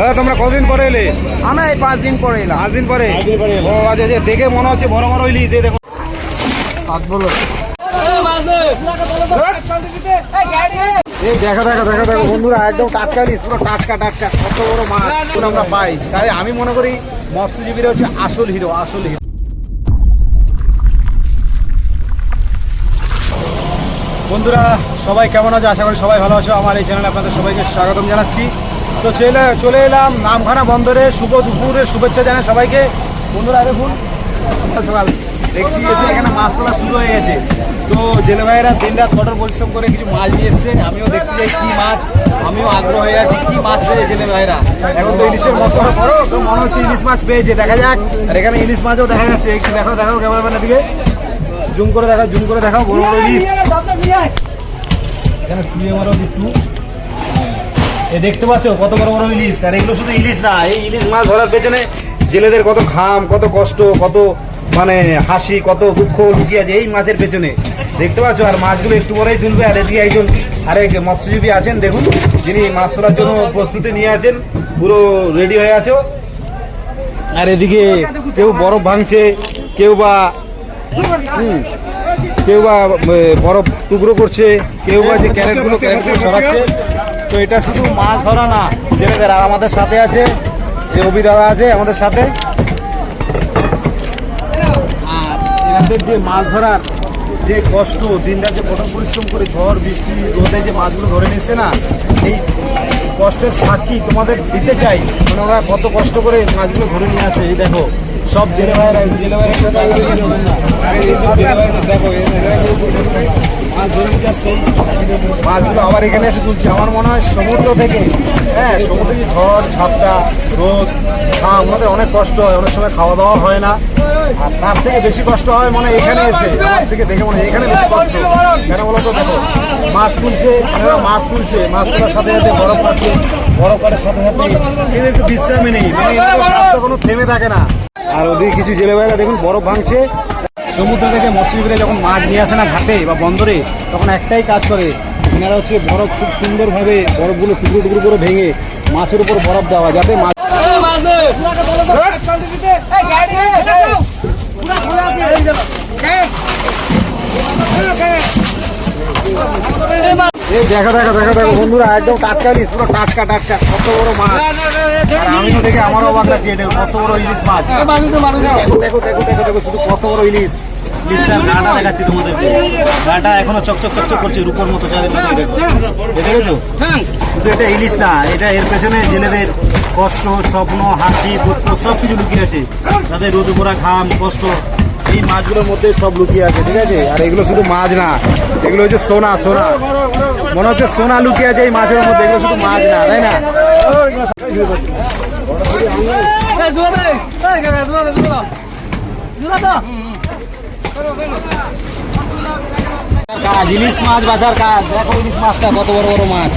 দাদা তোমরা কদিন পরে এলে? আমরা এই পাঁচ দিন পরে এলাম। পাঁচ দিন পরে? ও আচ্ছা আচ্ছা দেখে মনে হচ্ছে বড় বড় ইলিশ এই দেখো। হাত বলো। এই দেখো দেখো দেখো দেখো বন্ধুরা একদম টাটকা ইলিশ পুরো টাটকা টাটকা কত বড় মাছ আমরা পাই। তাই আমি মনে করি মৎস্যজীবীরা হচ্ছে আসল হিরো আসল হিরো বন্ধুরা সবাই কেমন আছে? আশা করি সবাই ভালো আছো। আমার এই চ্যানেলে আপনাদের সবাইকে স্বাগতম জানাচ্ছি। তো চলে চলে এলাম নামখানা বন্দরে। শুভ দুপুরের শুভেচ্ছা জানাই সবাইকে। বন্ধুরা দেখুন সকাল দেখছি এসে এখানে মাছ তোলা শুরু হয়ে গেছে। তো জেলে ভাইয়েরা দিন রাত কঠোর পরিশ্রম করে কিছু মাছ নিয়ে এসছে। আমিও দেখতে যাই কী মাছ। আমিও আগ্রহ হয়ে আছি কী মাছ পেয়ে জেলে ভাইরা এখন তো ইলিশের মশলা করো তো মনে হচ্ছে ইলিশ মাছ পেয়েছে দেখা যাক। আর এখানে ইলিশ মাছও দেখা যাচ্ছে। একটু দেখো দেখো ক্যামেরাম্যানের দিকে। জুম করে দেখাও, জুম করে দেখাও। বড় বড় ইলিশ। এখানে তুলে মারো একটু। এ দেখতে পাচ্ছ, কত বড় বড় ইলিশ। আর এগুলো শুধু ইলিশ না, এই ইলিশ মাছ ধরার পেছনে জেলেদের কত ঘাম, কত কষ্ট, কত মানে হাসি, কত দুঃখ লুকিয়ে আছে এই মাছের পেছনে। দেখতে পাচ্ছ, আর মাছগুলো একটু পরেই তুলবে, আর এদিকে একজন আরেক মৎস্যজীবী আছেন, দেখুন, যিনি মাছ তোলার জন্য প্রস্তুতি নিয়ে আছেন, পুরো রেডি হয়ে আছো আর এদিকে কেউ বরফ ভাঙছে, কেউ বা কেউ বা বরফ টুকরো করছে, কেউ বা যে ক্যারেটগুলো ক্যারেটগুলো সরাচ্ছে। এটা শুধু মাছ ধরা না জেলেদের আর আমাদের সাথে আছে, যে অভি দাদা আছে আমাদের সাথে। আর যে মাছ ধরার যে কষ্ট, দিনরাত যে কঠোর পরিশ্রম করে ঝড়, বৃষ্টি, রোদে যে মাছগুলো ধরে নিচ্ছে না, এই কষ্টের সাক্ষী তোমাদের দিতে চাই। মানে ওরা কত কষ্ট করে মাছগুলো ধরে নিয়ে আসে, এই দেখো, সব জেলে ভাইয়েরা জেলে ভাইয়েরা দেখো মাছগুলো আবার এখানে এসে তুলছে। আমার মনে হয় সমুদ্র থেকে হ্যাঁ সমুদ্রে যে ঝড়, ঝাপটা, রোদ হ্যাঁ আমাদের অনেক কষ্ট হয়, অনেক সময় খাওয়া দাওয়া হয় না। আর তার থেকে বেশি কষ্ট হয় মানে এখানে এসে থেকে দেখে মনে এখানে বেশি কষ্ট কেন বলো তো দেখো, মাছ তুলছে মাছ তুলছে, মাছ তোলার সাথে সাথে বরফ পাচ্ছে, বরফ পাড়ার সাথে সাথে এদের একটু বিশ্রামই নেই। মানে কোনো থেমে থাকে না। আর ওদিকে কিছু জেলে ভাইরা দেখুন, বরফ ভাঙছে। সমুদ্র থেকে মৎস্যজীবীরা যখন মাছ নিয়ে আসে না ঘাটে বা বন্দরে, তখন একটাই কাজ করে, এনারা হচ্ছে বরফ খুব সুন্দরভাবে বরফগুলো টুকরো টুকরো করে ভেঙে মাছের উপর বরফ দেওয়া যাতে মাছ দেখো দেখো দেখো দেখো, বন্ধুরা, একদম টাটকা ইলিশ, পুরো টাটকা টাটকা, কত বড় মাছ। আমি তো দেখে আমারও অবাক লাগছে দেখো, কত বড় ইলিশ মাছ। দেখো দেখো দেখো দেখো দেখো, শুধু কত বড় ইলিশ। ইলিশটার গাটা দেখাচ্ছি তোমাদের গাটা এখনও চকচক চকচক করছে রূপোর মতো চাঁদের মতো দেখো দেখেছ কিন্তু এটা ইলিশ না এটা এর পেছনে জেলেদের কষ্ট স্বপ্ন হাসি দুঃখ সব কিছু লুকিয়ে আছে তাদের রোদে পোড়া ঘাম কষ্ট এই মাছগুলোর মধ্যে সব লুকিয়ে আছে ঠিক আছে আর এগুলো শুধু মাছ না এগুলো হচ্ছে সোনা সোনা মনে হচ্ছে সোনা লুকিয়ে আছে এই মাছের মধ্যে এগুলো শুধু মাছ না তাই না কাজ, ইলিশ মাছ বাজার কাজ। দেখো ইলিশ মাছটা কত বড় বড় মাছ।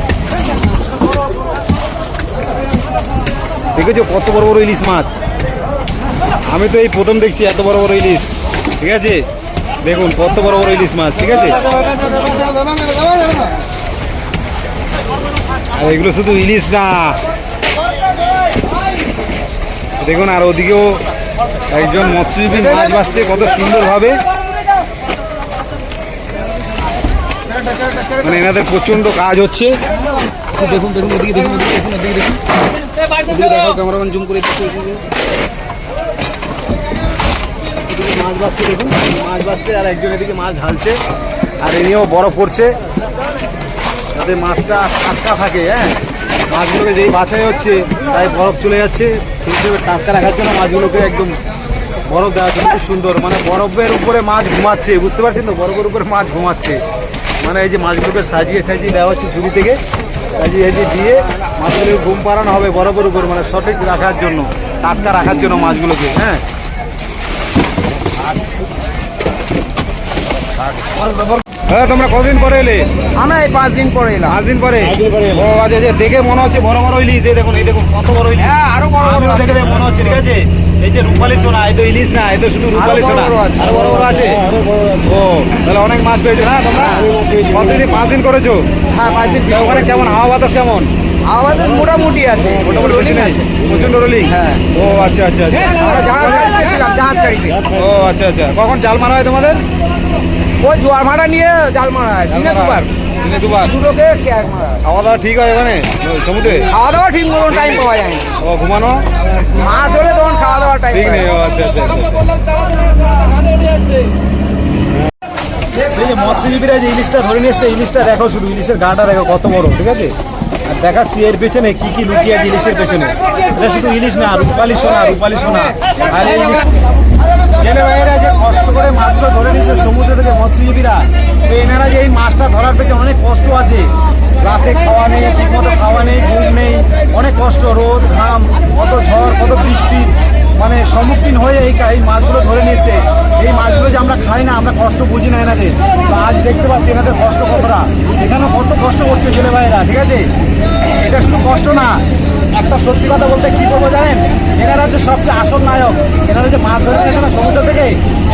দেখেছ কত বড় বড় ইলিশ মাছ? আমি তো এই প্রথম দেখছি এত বড় বড় ইলিশ। ঠিক আছে? দেখুন, কত বড় বড় ইলিশ মাছ, ঠিক আছে? আর এগুলো শুধু ইলিশ না। দেখুন, আর ওদিকেও একজন মৎস্যজীবী মাছ বাঁচছে কত সুন্দরভাবে। মানে এনাদের প্রচণ্ড কাজ হচ্ছে। দেখুন দেখুন ওদিকে দেখুন দেখুন ওদিকে দেখুন। দেখো, ক্যামেরাম্যান জুম করে মাছ বাঁচছে দেখুন, মাছ বাঁচছে আর একজন এদিকে মাছ ঢালছে, আর এনিও বরফ পড়ছে। যাতে মাছটা টাটকা থাকে হ্যাঁ? মাছগুলোকে যেই বাছাই হচ্ছে, তাই বরফ চলে যাচ্ছে। সেই হিসেবে টাটকা রাখার জন্য মাছগুলোকে একদম বরফ দেওয়া কিন্তু সুন্দর। মানে বরফের উপরে মাছ ঘুমাচ্ছে, বুঝতে পারছেন তো? বরফের উপরে মাছ ঘুমাচ্ছে। মানে এই যে মাছগুলোকে সাজিয়ে সাজিয়ে দেওয়া হচ্ছে ঝুড়ি থেকে, সাজিয়ে সাজিয়ে দিয়ে মাছগুলোকে ঘুম পাড়ানো হবে বরফের উপর মানে সঠিক রাখার জন্য, টাটকা রাখার জন্য মাছগুলোকে হ্যাঁ? হ্যাঁ তোমরা কদিন পরে এলে? আমরা এই পাঁচ দিন পরে এলাম। পাঁচ দিন পরে? ও আচ্ছা আচ্ছা দেখে মনে হচ্ছে বড় বড় ইলিশ। এই দেখুন এই দেখুন কত বড় ইলিশ। হ্যাঁ, আরও বড় বড় দেখে দেখে মনে হচ্ছে ঠিক আছে? এই যে রূপালি সোনা এই তো ইলিশ না এই তো শুধু রূপালি সোনা। বড় আছে। আরও বড় বড় আছে? ও তাহলে অনেক মাছ পেয়েছ না তোমরা? কতদিন পাঁচ দিন করেছ? হ্যাঁ পাঁচ দিন ওখানে কেমন হাওয়া বাতাস কেমন? আমাদের মোটামুটি আছে মোটামুটি রোলিং আছে। প্রচণ্ড রোলিং হ্যাঁ। ও আচ্ছা আচ্ছা আচ্ছা। জাহাজ গাড়িতে ছিলাম জাহাজ গাড়িতে ও আচ্ছা আচ্ছা। কখন জাল মারা হয় তোমাদের? ওই জোয়ার ভাড়া নিয়ে জাল মারা হয় দিনে দুবার। দিনে দুবার। দুটোকে এক মারা খাওয়া দাওয়া ঠিক হয় ওখানে? সমুদ্রে? খাওয়া দাওয়া ঠিক মতন টাইম পাওয়া যায় ও ঘুমানো? মাছ হলে তখন খাওয়া দাওয়ার টাইম ঠিক নেই আচ্ছা আচ্ছা আচ্ছা। এই যে মৎস্যজীবীরা যে ইলিশটা ধরে নিয়ে এসছে ইলিশটা দেখো শুধু ইলিশের গাটা দেখো কত বড় ঠিক আছে? দেখাচ্ছি এর পেছনে কি কি লুকিয়ে জিনিসের পেছনে। এটা শুধু ইলিশ না, রূপালি সোনা রূপালি সোনা। আর এই ইলিশ ছেলে ভাইয়েরা যে কষ্ট করে মাছগুলো ধরে নিয়েছে সমুদ্র থেকে মৎস্যজীবীরা, তো এনারা যে এই মাছটা ধরার পেছনে অনেক কষ্ট আছে। রাতে খাওয়া নেই, ঠিকমতো খাওয়া নেই, ঘুম নেই, অনেক কষ্ট, রোদ, ঘাম, কত ঝড়, কত বৃষ্টি। মানে সম্মুখীন হয়ে এই এই মাছগুলো ধরে নিয়েছে। এই মাছগুলো যে আমরা খাই না, আমরা কষ্ট বুঝি না এনাদের। তো আজ দেখতে পাচ্ছি এনাদের কষ্ট কতটা। এখানেও কত কষ্ট করছে ছেলে ভাইয়েরা ঠিক আছে? এটা শুধু কষ্ট না একটা সত্যি কথা বলতে কি করব জানেন? এনারা হচ্ছে সবচেয়ে আসল নায়ক। এনারা হচ্ছে মাছ ধরে এখানে সমুদ্র থেকে।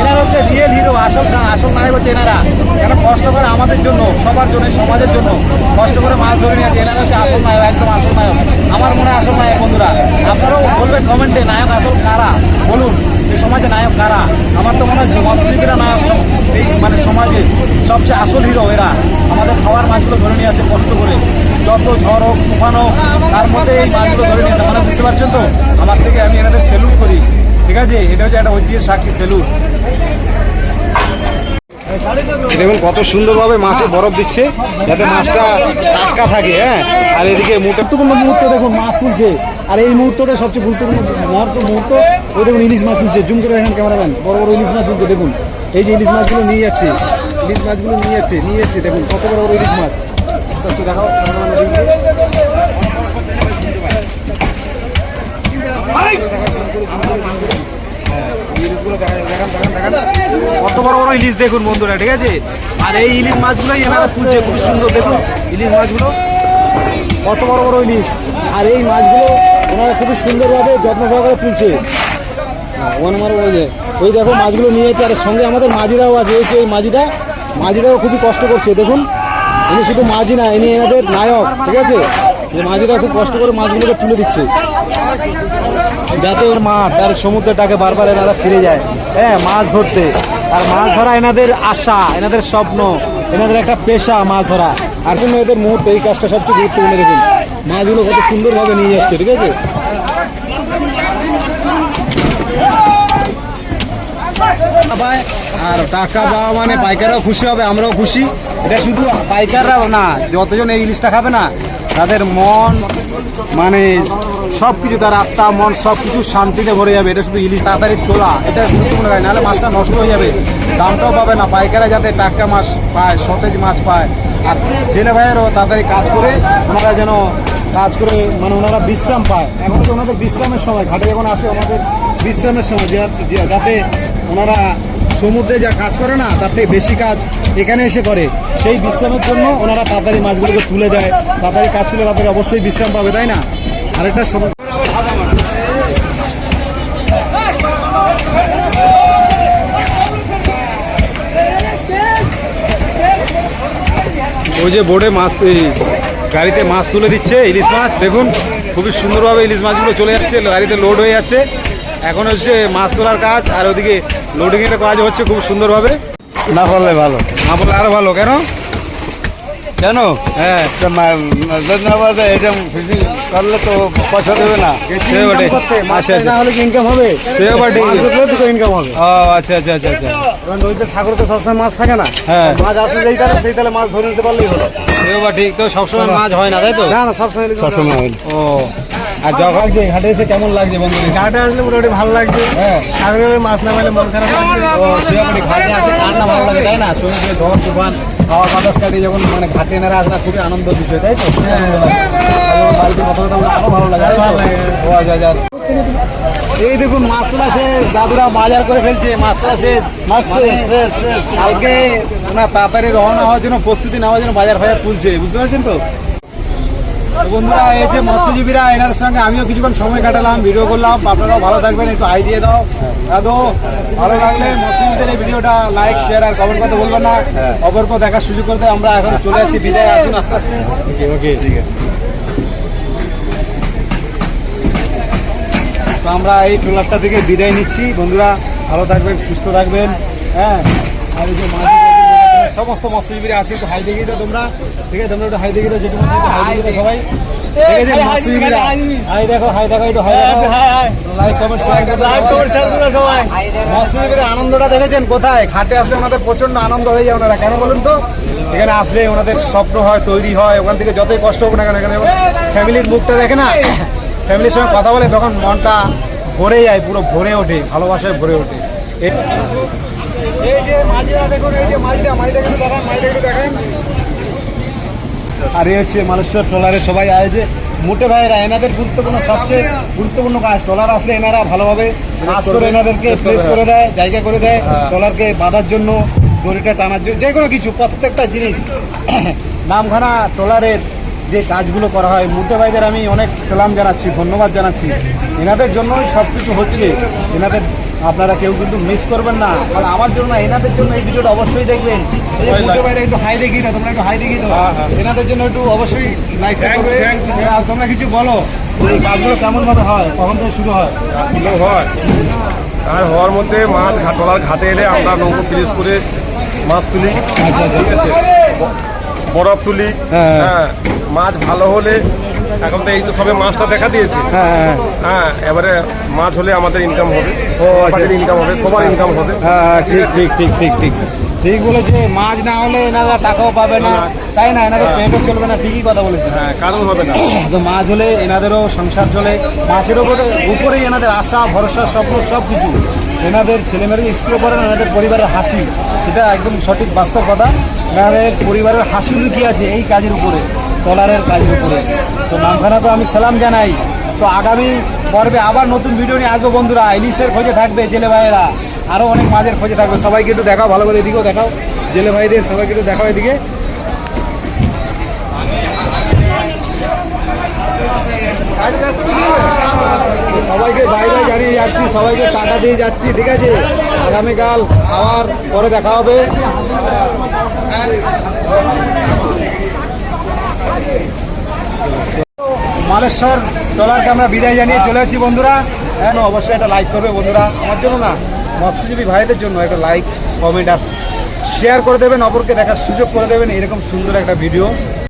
এনারা হচ্ছে রিয়েল হিরো আসল আসল নায়ক হচ্ছে এনারা। এনারা কষ্ট করে আমাদের জন্য, সবার জন্য, সমাজের জন্য কষ্ট করে মাছ ধরে নিয়েছে এনারা হচ্ছে আসল নায়ক, একদম আসল নায়ক। আমার মনে হয় আসল নায়ক, বন্ধুরা। আপনারাও বলবেন কমেন্টে নায়ক আসল কারা? বলুন। সমাজে নায়ক কারা? আমার তো মনে হচ্ছে মৎস্যজীবীরা নায়ক এই মানে সমাজে সবচেয়ে আসল হিরো এরা। আমাদের খাওয়ার মাছগুলো ধরে নিয়ে আসে কষ্ট করে। যত ঝড় হোক তুফান হোক তার মধ্যে এই মাছগুলো ধরে নিয়ে মানে বুঝতে পারছেন তো? আমার থেকে আমি এনাদের সেলুট করি। ঠিক আছে? এটা হচ্ছে একটা ঐতিহ্য সাক্ষী সেলুট দেখুন কত সুন্দরভাবে মাছে বরফ দিচ্ছে যাতে মাছটা টাটকা থাকে হ্যাঁ? আর এদিকে গুরুত্বপূর্ণ মুহূর্ত দেখুন মাছ তুলছে। আর এই মুহূর্তটা সবচেয়ে গুরুত্বপূর্ণ মুহূর্ত, ওই দেখুন ইলিশ মাছ তুলছে। জুম করে দেখেন ক্যামেরাম্যান, বড় বড় ইলিশ মাছ তুলছে, দেখুন। এই যে ইলিশ মাছগুলো নিয়ে যাচ্ছে, ইলিশ মাছগুলো নিয়ে যাচ্ছে নিয়ে যাচ্ছে, দেখুন, কত বড় বড় ইলিশ মাছ। কত বড় বড় ইলিশ দেখুন বন্ধুরা, ঠিক আছে? আর এই ইলিশ মাছগুলোই এনারা তুলছে, খুব সুন্দর, দেখুন। ইলিশ মাছগুলো, কত বড় বড় ইলিশ। আর এই মাছগুলো ওনারা খুবই সুন্দরভাবে যত্ন সহকারে তুলছে। ওখানে আমার ওই যে, ওই দেখো মাছগুলো নিয়েছে আর সঙ্গে আমাদের মাঝিরাও আছে, এই এই মাঝিরা মাঝিরাও খুবই কষ্ট করছে, দেখুন। ইনি শুধু মাঝি না, ইনি এনাদের নায়ক, ঠিক আছে? যে মাঝিরা খুব কষ্ট করে মাছগুলোকে তুলে দিচ্ছে। যাতে ওর মাঠ আর সমুদ্রটাকে বারবার এনারা ফিরে যায়। হ্যাঁ মাছ ধরতে। আর মাছ ধরা এনাদের আশা, এনাদের স্বপ্ন, এনাদের একটা পেশা মাছ ধরা। আর জন্য এদের মুহূর্ত এই কাজটা সবচেয়ে গুরুত্বপূর্ণ দেখুন। মাছগুলো কত সুন্দরভাবে নিয়ে যাচ্ছে, ঠিক আছে? পায় আর টাকা পাওয়া মানে পাইকাররাও খুশি হবে, আমরাও খুশি। এটা শুধু পাইকাররাও না, যতজন এই ইলিশটা খাবে না, তাদের মন মানে সব কিছু তার আত্মা, মন সব কিছু শান্তিতে ভরে যাবে। এটা শুধু ইলিশ তাড়াতাড়ি তোলা, এটা গুরুত্বপূর্ণ হয় নাহলে মাছটা নষ্ট হয়ে যাবে। দামটাও পাবে না, পাইকাররা যাতে টাটকা মাছ পায়, সতেজ মাছ পায়। আর ছেলে ভাইয়েরও তাড়াতাড়ি কাজ করে ওনারা যেন কাজ করে মানে ওনারা বিশ্রাম পায়। এখন তো ওনাদের বিশ্রামের সময়, ঘাটে যখন আসে ওনাদের বিশ্রামের সময় যাতে ওনারা সমুদ্রে যা কাজ করে না, তার থেকে বেশি কাজ এখানে এসে করে। সেই বিশ্রামের জন্য ওনারা তাড়াতাড়ি মাছগুলোকে তুলে দেয়। তাড়াতাড়ি কাজ করলে তাদের অবশ্যই বিশ্রাম পাবে, তাই না? আরেকটা সমুদ্র ওই যে বোর্ডে মাছ গাড়িতে মাছ তুলে দিচ্ছে ইলিশ মাছ। দেখুন খুবই সুন্দরভাবে ইলিশ মাছগুলো চলে যাচ্ছে গাড়িতে লোড হয়ে যাচ্ছে। এখন হচ্ছে মাছ তোলার কাজ আর ওদিকে লোডিং এর কাজ হচ্ছে খুব সুন্দরভাবে। না বললে ভালো। না বললে আরও ভালো কেন? কেন? হ্যাঁ। এটা ফিশিং করলে তো পয়সা দেবে না। সে বটে। মাছ আচ্ছা আচ্ছা। ইনকাম হবে? সেও বটে। ইনকাম হবে। ও আচ্ছা আচ্ছা আচ্ছা আচ্ছা। নদীতে সাগরে তো সবসময় মাছ থাকে না। হ্যাঁ। মাছ আসে যেই তালে সেই তালে মাছ ধরে নিতে পারলেই হলো। সেও বা ঠিক তো সবসময় মাছ হয় না তাই তো? না না সবসময় সবসময় ও। আর যখন যে ঘাটে এসে কেমন লাগছে বন্ধু ঘাটে আসলে মোটামুটি ভালো লাগছে। হ্যাঁ। সাগরে মাছ না পেলে মন খারাপ লাগছে। ও শিয়াপুরি ঘাটে আসে কার না ভালো লাগে তাই না? সমুদ্রে ঝড় তুফান খাওয়া বাতাস কাটিয়ে যখন মানে ঘাটে এনারা আসে না খুবই আনন্দ বিষয় তাই তো? আর বাড়িতে কথা কথা আরও ভালো লাগে তাই ভালো লাগে। ও আচ্ছা আচ্ছা এই দেখুন মাছ তোলা শেষ। দাদুরা বাজার করে ফেলছে মাছ তোলা শেষ। মাছ মানে। কালকে না তাড়াতাড়ি রওনা হওয়ার জন্য প্রস্তুতি নেওয়ার জন্য বাজার ফাজার তুলছে। বুঝতে পারছেন তো? বন্ধুরা এই যে মৎস্যজীবীরা এনার সঙ্গে আমিও কিছুক্ষণ সময় কাটালাম ভিডিও করলাম। আপনারাও ভালো থাকবেন একটু আই দিয়ে দাও। দাদু ভালো লাগলে মৎস্যজীবীদের এই ভিডিওটা লাইক শেয়ার আর কমেন্ট করতে বলবেন না। অপরকে দেখার সুযোগ করতে আমরা এখন চলে যাচ্ছি। বিদায় আসুন আস্তে আস্তে। ওকে ঠিক আছে। আমরা এই ট্রলারটা থেকে বিদায় নিচ্ছি। বন্ধুরা ভালো থাকবেন সুস্থ থাকবেন। হ্যাঁ আর এই যে সমস্ত মৎস্যজীবীরা আছে একটু হাই দেখিয়ে দাও তোমরা। ঠিক আছে তোমরা একটু হাই দেখিয়ে দাও যেটুকু হাই দাও সবাই। হাই দেখো হাই দেখো একটু হাই দেখো। Like comment like comment share করে সবাই। মৎস্যজীবীরা আনন্দটা দেখেছেন কোথায়? ঘাটে আসলে ওনাদের প্রচণ্ড আনন্দ হয়ে যায় ওনারা। কেন বলুন তো? এখানে আসলে ওনাদের স্বপ্ন হয় তৈরি হয়। ওখান থেকে যতই কষ্ট হোক না কেন এখানে ফ্যামিলির মুখটা দেখে না? ফ্যামিলির সঙ্গে কথা বলে তখন মনটা ভরে যায় পুরো ভরে ওঠে ভালোবাসায় ভরে ওঠে। এই যে মাঝিরা দেখুন এই যে মাঝিরা মাঝিরা একটু দেখান মাঝিরা একটু দেখান। আর এই হচ্ছে মালয়েশ্বর ট্রলারে সবাই আয়োজে মোটে ভাইয়েরা এনাদের গুরুত্বপূর্ণ সবচেয়ে গুরুত্বপূর্ণ কাজ ট্রলার আসলে এনারা ভালোভাবে কাজ করে এনাদেরকে প্লেস করে। দেয় জায়গা করে দেয় ট্রলারকে বাঁধার জন্য দড়িটা টানার জন্য যে কোনো কিছু প্রত্যেকটা জিনিস। নামখানা ট্রলারের যে কাজগুলো করা হয় মুটে ভাইদের আমি অনেক সালাম জানাচ্ছি ধন্যবাদ জানাচ্ছি। এনাদের জন্যই সব কিছু হচ্ছে। এনাদের আপনারা কেউ কিন্তু মিস করবেন না। মানে আমার জন্য এনাদের জন্য এই ভিডিওটা অবশ্যই দেখবেন। একটু হাই দেখিয়ে না তোমরা একটু হাই দেখিয়ে দাও। এনাদের জন্য একটু অবশ্যই লাইক করবে আর তোমরা কিছু বলো এই কাজগুলো কেমন ভাবে হয় কখন থেকে শুরু হয়? হয়। আর হওয়ার মধ্যে মাছ ঘাটলার ঘাটে এলে আমরা নৌকো ফ্রিজ করে মাছ তুলি। আচ্ছা আচ্ছা। ঠিক আছে। ব- বরফ তুলি হ্যাঁ। হ্যাঁ মাছ ভালো হলে এখন তো এই তো সবে মাছটা দেখা দিয়েছে। হ্যাঁ হ্যাঁ হ্যাঁ। এবারে মাছ হলে আমাদের ইনকাম হবে ও, আচ্ছা। ইনকাম হবে সবার ইনকাম হবে। হ্যাঁ ঠিক ঠিক ঠিক ঠিক ঠিক ঠিক। বলেছে মাছ না হলে এনারা টাকাও পাবে না। তাই না? এনাদের পেটও চলবে না ঠিকই কথা বলেছে। হ্যাঁ কারণ হবে না। তো মাছ হলে এনাদেরও সংসার চলে মাছের উপরে উপরেই এনাদের আশা ভরসা স্বপ্ন সব কিছু এনাদের ছেলেমেয়েরা স্কুলে পড়েন এনাদের পরিবারের হাসি এটা একদম সঠিক বাস্তব কথা। এনাদের পরিবারের হাসি লুকিয়ে আছে এই কাজের উপরে ট্রলারের কাজের উপরে। তো নামখানা তো আমি সালাম জানাই। তো আগামী পর্বে আবার নতুন ভিডিও নিয়ে আসব বন্ধুরা। ইলিশের খোঁজে থাকবে জেলে ভাইয়েরা। আরও অনেক মাঝের খোঁজে থাকবে। সবাইকে একটু দেখাও, ভালো করে এদিকেও দেখাও। জেলে ভাইদের সবাইকে একটু দেখাও এদিকে। সবাইকে বাই বাই জানিয়ে যাচ্ছি, সবাইকে টাকা দিয়ে যাচ্ছি, ঠিক আছে? আগামীকাল আবার পরে দেখা হবে। মালেশ্বর ডলারকে আমরা বিদায় জানিয়ে চলে যাচ্ছি, বন্ধুরা। হ্যাঁ অবশ্যই একটা লাইক করবে, বন্ধুরা। আমার জন্য না, মৎস্যজীবী ভাইদের জন্য একটা লাইক কমেন্ট আর শেয়ার করে দেবেন, অপরকে দেখার সুযোগ করে দেবেন, এরকম সুন্দর একটা ভিডিও